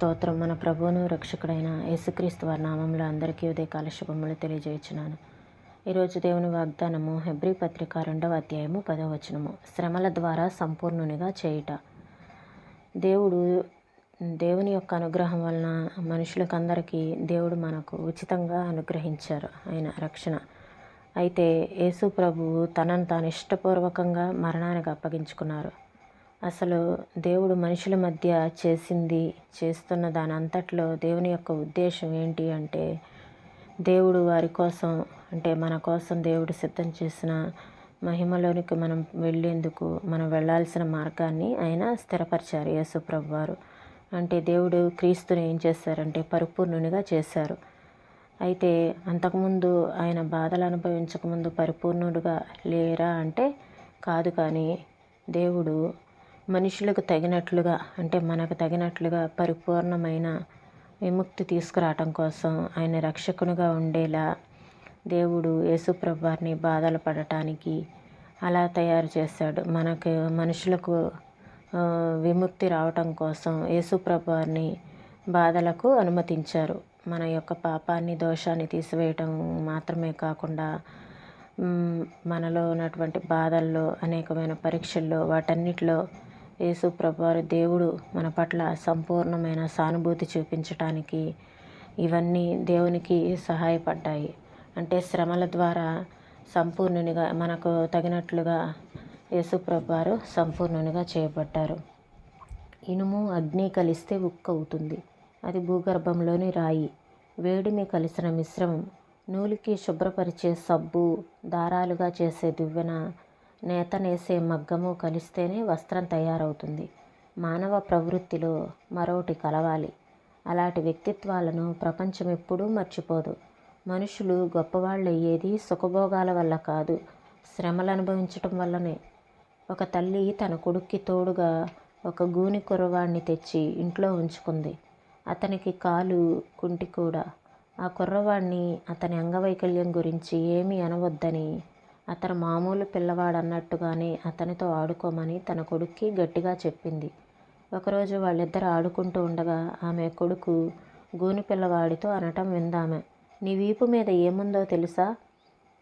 స్తోత్రం. మన ప్రభువును రక్షకుడైన యేసుక్రీస్తు వారి నామంలో అందరికీ ఉదయకాల శుభములు తెలియజేయచున్నాను. ఈరోజు దేవుని వాగ్దానము హెబ్రి పత్రిక రెండవ అధ్యాయము పదవచనము శ్రమల ద్వారా సంపూర్ణునిగా చేయుట. దేవుడు దేవుని యొక్క అనుగ్రహం వలన మనుషులకందరికీ దేవుడు మనకు ఉచితంగా అనుగ్రహించారు. ఆయన రక్షణ. అయితే యేసు ప్రభువు తనను తాను ఇష్టపూర్వకంగా మరణానికి అప్పగించుకున్నారు. అసలు దేవుడు మనుషుల మధ్య చేసింది చేస్తున్న దాని అంతట్లో దేవుని యొక్క ఉద్దేశం ఏంటి అంటే దేవుడు వారి కోసం అంటే మన కోసం దేవుడు సిద్ధం చేసిన మహిమలోనికి మనం వెళ్ళేందుకు మనం వెళ్ళాల్సిన మార్గాన్ని ఆయన స్థిరపరిచారు యేసుప్రభు వారు అంటే దేవుడు క్రీస్తుని ఏం చేశారంటే పరిపూర్ణునిగా చేశారు. అయితే అంతకుముందు ఆయన బాధలు అనుభవించకముందు పరిపూర్ణుడుగా లేరా అంటే కాదు కానీ దేవుడు మనుషులకు తగినట్లుగా అంటే మనకు తగినట్లుగా పరిపూర్ణమైన విముక్తి తీసుకురావటం కోసం ఆయన రక్షకునిగా ఉండేలా దేవుడు యేసుప్రభు వారిని బాధలు పడటానికి అలా తయారు చేశాడు. మనకు మనుషులకు విముక్తి రావటం కోసం యేసుప్రభు వారిని బాధలకు అనుమతించారు. మన యొక్క పాపాన్ని దోషాన్ని తీసివేయటం మాత్రమే కాకుండా మనలో ఉన్నటువంటి బాధల్లో అనేకమైన పరీక్షల్లో వాటన్నిటిలో యేసు ప్రభువారు దేవుడు మన పట్ల సంపూర్ణమైన సానుభూతి చూపించటానికి ఇవన్నీ దేవునికి సహాయపడ్డాయి. అంటే శ్రమల ద్వారా సంపూర్ణునిగా మనకు తగినట్లుగా యేసు ప్రభువారు సంపూర్ణునిగా చేయబడ్డారు. ఇనుము అగ్ని కలిస్తే ఉక్క అవుతుంది. అది భూగర్భంలోని రాయి. వేడిమి కలిసిన మిశ్రమం. నూలికి శుభ్రపరిచే సబ్బు దారాలుగా చేసే దువ్వెన నేత నేసే మగ్గము కలిస్తేనే వస్త్రం తయారవుతుంది. మానవ ప్రవృత్తిలో మరొకటి కలవాలి. అలాంటి వ్యక్తిత్వాలను ప్రపంచం ఎప్పుడూ మర్చిపోదు. మనుషులు గొప్పవాళ్ళు అయ్యేది సుఖభోగాల వల్ల కాదు శ్రమలు అనుభవించటం వల్లనే. ఒక తల్లి తన కొడుక్కి తోడుగా ఒక గూని కుర్రవాడిని తెచ్చి ఇంట్లో ఉంచుకుంది. అతనికి కాలు కుంటి కూడా. ఆ కుర్రవాడిని అతని అంగవైకల్యం గురించి ఏమీ అనవద్దని అతను మామూలు పిల్లవాడు అన్నట్టుగానే అతనితో ఆడుకోమని తన కొడుక్కి గట్టిగా చెప్పింది. ఒకరోజు వాళ్ళిద్దరు ఆడుకుంటూ ఉండగా ఆమె కొడుకు గూని పిల్లవాడితో అనటం విందామె. నీ వీపు మీద ఏముందో తెలుసా?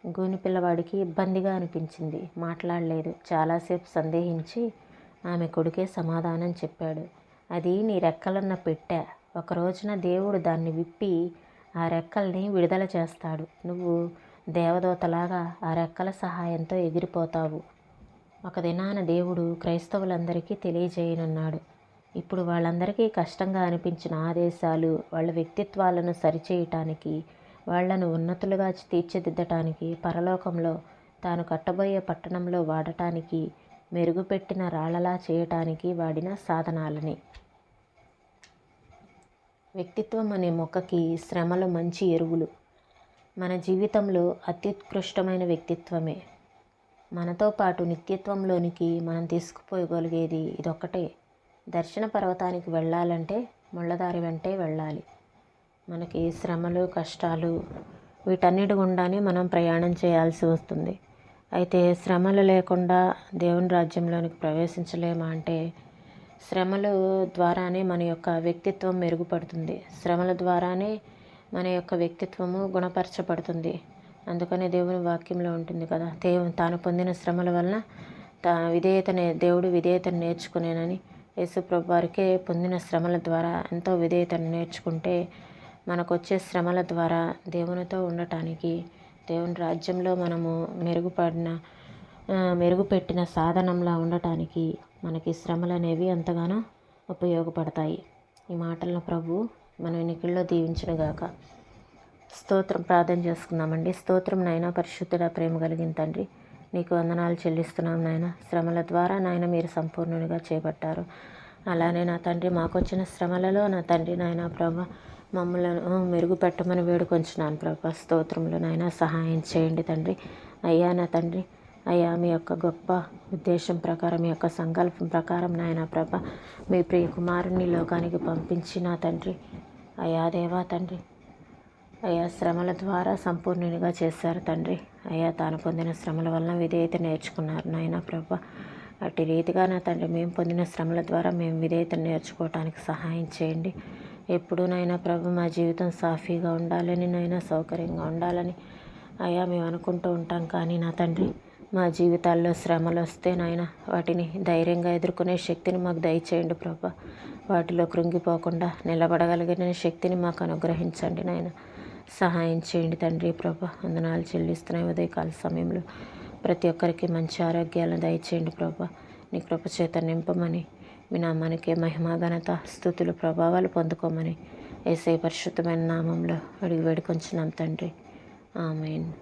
గూని పిల్లవాడికి ఇబ్బందిగా అనిపించింది. మాట్లాడలేదు. చాలాసేపు సందేహించి ఆమె కొడుకే సమాధానం చెప్పాడు. అది నీ రెక్కలున్న పెట్టె. ఒక రోజున దేవుడు దాన్ని విప్పి ఆ రెక్కల్ని విడుదల చేస్తాడు. నువ్వు దేవదూతలాగా ఆ రెక్కల సహాయంతో ఎగిరిపోతావు. ఒక దినాన దేవుడు క్రైస్తవులందరికీ తెలియజేయనున్నాడు. ఇప్పుడు వాళ్ళందరికీ కష్టంగా అనిపించిన ఆదేశాలు వాళ్ళ వ్యక్తిత్వాలను సరిచేయటానికి వాళ్ళను ఉన్నతులుగా తీర్చిదిద్దటానికి పరలోకంలో తాను కట్టబోయే పట్టణంలో వాడటానికి మెరుగుపెట్టిన రాళ్ళలా చేయటానికి వాడిన సాధనాలని. వ్యక్తిత్వం అనే మొక్కకి శ్రమలు మంచి ఎరువులు. మన జీవితంలో అత్యుత్కృష్టమైన వ్యక్తిత్వమే. మనతో పాటు నిత్యత్వంలోనికి మనం తీసుకుపోగలిగేది ఇదొక్కటే. దర్శన పర్వతానికి వెళ్ళాలంటే ముళ్ళదారి వెంటే వెళ్ళాలి. మనకి శ్రమలు కష్టాలు వీటన్నిటి గుండానే మనం ప్రయాణం చేయాల్సి వస్తుంది. అయితే శ్రమలు లేకుండా దేవుని రాజ్యంలోనికి ప్రవేశించలేమా అంటే శ్రమలు ద్వారానే మన యొక్క వ్యక్తిత్వం మెరుగుపడుతుంది. శ్రమల ద్వారానే మన యొక్క వ్యక్తిత్వము గుణపరచబడుతుంది. అందుకనే దేవుని వాక్యంలో ఉంటుంది కదా దేవు తాను పొందిన శ్రమల వలన తా విధేయతనే దేవుడు విధేయతను నేర్చుకునేనని యేసుప్రభు వారికే పొందిన శ్రమల ద్వారా ఎంతో విధేయతను నేర్చుకుంటే మనకు వచ్చే శ్రమల ద్వారా దేవునితో ఉండటానికి దేవుని రాజ్యంలో మనము మెరుగుపడిన మెరుగుపెట్టిన సాధనంలా ఉండటానికి మనకి శ్రమలు అనేవి ఎంతగానో ఉపయోగపడతాయి. ఈ మాటలను ప్రభు మనం ఎన్నికల్లో దీవించునుగాక స్తోత్రం ప్రార్థన చేసుకుందామండి. స్తోత్రం నాయన పరిశుద్ధుడ ప్రేమ కలిగిన తండ్రి. నీకు వందనాలు చెల్లిస్తున్నాం నాయన. శ్రమల ద్వారా నాయన మీరు సంపూర్ణునిగా చేపట్టారు. అలానే నా తండ్రి మాకు వచ్చిన శ్రమలలో నా తండ్రి నాయన ప్రభ మమ్మల్ని మెరుగుపెట్టమని వేడుకొంచున్నాను ప్రభ. స్తోత్రంలో నాయన సహాయం చేయండి తండ్రి. అయ్యా నా తండ్రి అయ్యా మీ యొక్క గొప్ప ఉద్దేశం ప్రకారం మీ యొక్క సంకల్పం ప్రకారం నాయన ప్రభ మీ ప్రియ కుమారుని లోకానికి పంపించి నా తండ్రి అయ్యా దేవా తండ్రి. అయ్యా శ్రమల ద్వారా సంపూర్ణునిగా చేశారు తండ్రి. అయ్యా తాను పొందిన శ్రమల వలన విధేయత నేర్చుకున్నారు నాయన ప్రభ. అటు రీతిగా నా తండ్రి మేము పొందిన శ్రమల ద్వారా మేము విధేయత నేర్చుకోవటానికి సహాయం చేయండి. ఎప్పుడూ నైనా ప్రభు మా జీవితం సాఫీగా ఉండాలని నైనా సౌకర్యంగా ఉండాలని. అయ్యా మేము అనుకుంటూ ఉంటాం కానీ నా తండ్రి మా జీవితాల్లో శ్రమలు వస్తే నాయన వాటిని ధైర్యంగా ఎదుర్కొనే శక్తిని మాకు దయచేయండి ప్రభా. వాటిలో కృంగిపోకుండా నిలబడగలిగిన శక్తిని మాకు అనుగ్రహించండి నాయన. సహాయం చేయండి తండ్రి ప్రభ. వందనాలు చెల్లిస్తున్నాయి ఉదయకాల సమయంలో. ప్రతి ఒక్కరికి మంచి ఆరోగ్యాలను దయచేయండి ప్రభా. నీ కృప చేత నింపమని మీ నామానికి మహిమా ఘనత స్థుతులు ప్రభావాలు పొందుకోమని ఏసై పరిశుద్ధమైన నామంలో అడిగి వేడుకొంచున్నాం తండ్రి. ఆమెన్.